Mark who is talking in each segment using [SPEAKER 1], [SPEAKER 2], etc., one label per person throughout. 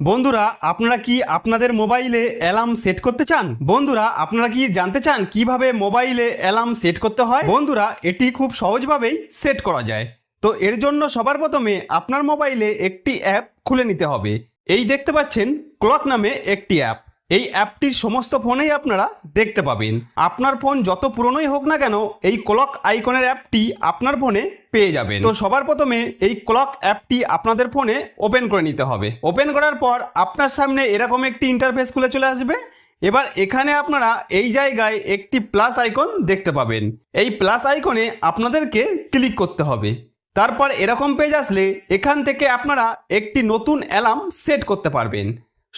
[SPEAKER 1] বন্ধুরা, আপনারা কি আপনাদের মোবাইলে অ্যালার্ম সেট করতে চান? বন্ধুরা, আপনারা কি জানতে চান কীভাবে মোবাইলে অ্যালার্ম সেট করতে হয়? বন্ধুরা, এটি খুব সহজভাবেই সেট করা যায়। তো এর জন্য সবার প্রথমে আপনার মোবাইলে একটি অ্যাপ খুলে নিতে হবে। এই দেখতে পাচ্ছেন, ক্লক নামে একটি অ্যাপ। এই অ্যাপটির সমস্ত ফোনেই আপনারা দেখতে পাবেন। আপনার ফোন যত পুরনোই হোক না কেন, এই ক্লক আইকনের অ্যাপটি আপনার ফোনে পেয়ে যাবেন। তো সবার প্রথমে এই ক্লক অ্যাপটি আপনাদের ফোনে ওপেন করে নিতে হবে। ওপেন করার পর আপনার সামনে এরকম একটি ইন্টারফেস খুলে চলে আসবে। এবার এখানে আপনারা এই জায়গায় একটি প্লাস আইকন দেখতে পাবেন। এই প্লাস আইকনে আপনাদেরকে ক্লিক করতে হবে। তারপর এরকম পেজ আসলে এখান থেকে আপনারা একটি নতুন অ্যালার্ম সেট করতে পারবেন।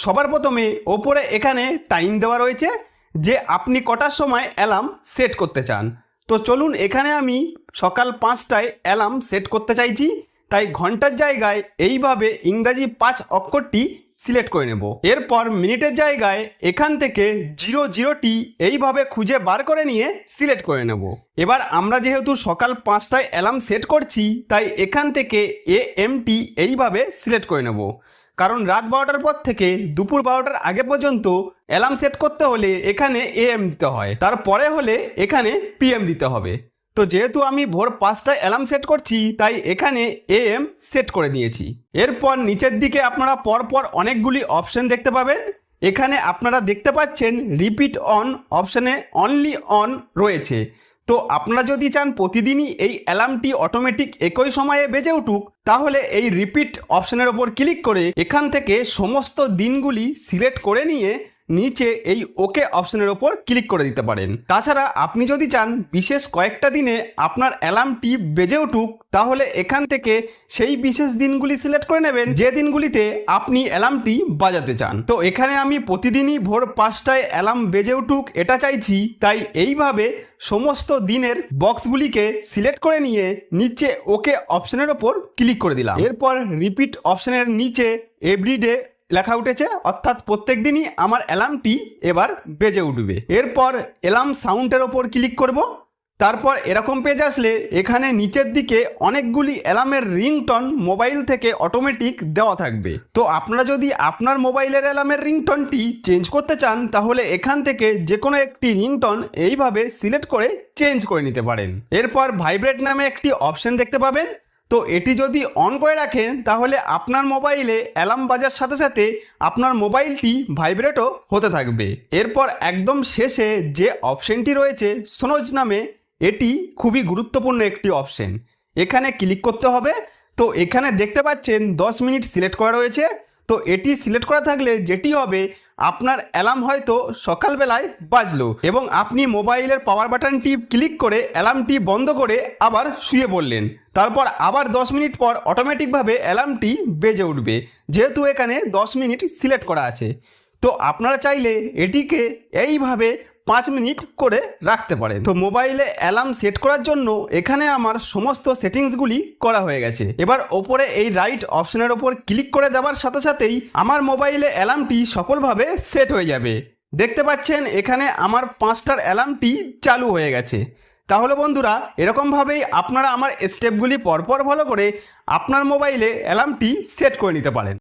[SPEAKER 1] সবার প্রথমে ওপরে এখানে টাইম দেওয়া রয়েছে যে আপনি কটার সময় অ্যালার্ম সেট করতে চান। তো চলুন এখানে আমি সকাল পাঁচটায় অ্যালার্ম সেট করতে চাইছি, তাই ঘণ্টার জায়গায় এইভাবে ইংরাজি পাঁচ অক্ষরটি সিলেক্ট করে নেব। এরপর মিনিটের জায়গায় এখান থেকে জিরো জিরোটি এইভাবে খুঁজে বার করে নিয়ে সিলেক্ট করে নেব। এবার আমরা যেহেতু সকাল পাঁচটায় অ্যালার্ম সেট করছি, তাই এখান থেকে এ এমটি এইভাবে সিলেক্ট করে নেব। কারণ রাত বারোটার পর থেকে দুপুর বারোটার আগে পর্যন্ত অ্যালার্ম সেট করতে হলে এখানে এএম দিতে হয়। তারপরে হলে এখানে পিএম দিতে হবে। তো যেহেতু আমি ভোর পাঁচটায় অ্যালার্ম সেট করছি, তাই এখানে এএম সেট করে নিয়েছি। এরপর নিচের দিকে আপনারা পরপর অনেকগুলি অপশন দেখতে পাবেন। এখানে আপনারা দেখতে পাচ্ছেন রিপিট অন অপশানে অনলি অন রয়েছে। তো আপনারা যদি চান প্রতিদিনই এই অ্যালার্মটি অটোমেটিক একই সময়ে বেজে উঠুক, তাহলে এই রিপিট অপশনের ওপর ক্লিক করে এখান থেকে সমস্ত দিনগুলি সিলেক্ট করে নিয়ে নিচে এই ওকে অপশনের ওপর ক্লিক করে দিতে পারেন। তাছাড়া আপনি যদি চান বিশেষ কয়েকটা দিনে আপনার অ্যালার্মটি বেজে উঠুক, তাহলে এখান থেকে সেই বিশেষ দিনগুলি সিলেক্ট করে নেবেন, যে দিনগুলিতে আপনি অ্যালার্মটি বাজাতে চান। তো এখানে আমি প্রতিদিনই ভোর পাঁচটায় অ্যালার্ম বেজে উঠুক, এটা চাইছি। তাই এইভাবে সমস্ত দিনের বক্সগুলিকে সিলেক্ট করে নিয়ে নিচে ওকে অপশনের ওপর ক্লিক করে দিলাম। এরপর রিপিট অপশনের নিচে এভরিডে লেখা উঠেছে, অর্থাৎ প্রত্যেক দিনই আমার অ্যালার্মটি এবার বেজে উঠবে। এরপর অ্যালার্ম সাউন্ডের ওপর ক্লিক করব, তারপর এরকম পেজ আসলে এখানে নিচের দিকে অনেকগুলি অ্যালার্মের রিংটন মোবাইল থেকে অটোমেটিক দেওয়া থাকবে। তো আপনারা যদি আপনার মোবাইলের অ্যালার্মের রিংটনটি চেঞ্জ করতে চান, তাহলে এখান থেকে যে কোনো একটি রিংটন এইভাবে সিলেক্ট করে চেঞ্জ করে নিতে পারেন। এরপর ভাইব্রেট নামে একটি অপশন দেখতে পাবেন তো এটি যদি অন করে রাখেন, তাহলে আপনার মোবাইলে অ্যালার্ম বাজার সাথে সাথে আপনার মোবাইলটি ভাইব্রেটও হতে থাকবে। এরপর একদম শেষে যে অপশনটি রয়েছে সোনোজ নামে, এটি খুবই গুরুত্বপূর্ণ একটি অপশন এখানে ক্লিক করতে হবে। তো এখানে দেখতে পাচ্ছেন, দশ মিনিট সিলেক্ট করা রয়েছে। তো এটি সিলেক্ট করা থাকলে যেটি হবে, আপনার অ্যালার্ম হয়তো সকালবেলায় বাজলো এবং আপনি মোবাইলের পাওয়ার বাটনটি ক্লিক করে অ্যালার্মটি বন্ধ করে আবার শুয়ে পড়লেন। তারপর আবার দশ মিনিট পর অটোমেটিকভাবে অ্যালার্মটি বেজে উঠবে, যেহেতু এখানে দশ মিনিট সিলেক্ট করা আছে। তো আপনারা চাইলে এটিকে এইভাবে পাঁচ মিনিট করে রাখতে পারেন। তো মোবাইলে অ্যালার্ম সেট করার জন্য এখানে আমার সমস্ত সেটিংসগুলি করা হয়ে গেছে। এবার ওপরে এই রাইট অপশনের ওপর ক্লিক করে দেওয়ার সাথে সাথেই আমার মোবাইলে অ্যালার্মটি সফলভাবে সেট হয়ে যাবে। দেখতে পাচ্ছেন, এখানে আমার পাঁচটার অ্যালার্মটি চালু হয়ে গেছে। তাহলে বন্ধুরা, এরকমভাবেই আপনারা আমার স্টেপগুলি পরপর ফলো করে আপনার মোবাইলে অ্যালার্মটি সেট করে নিতে পারেন।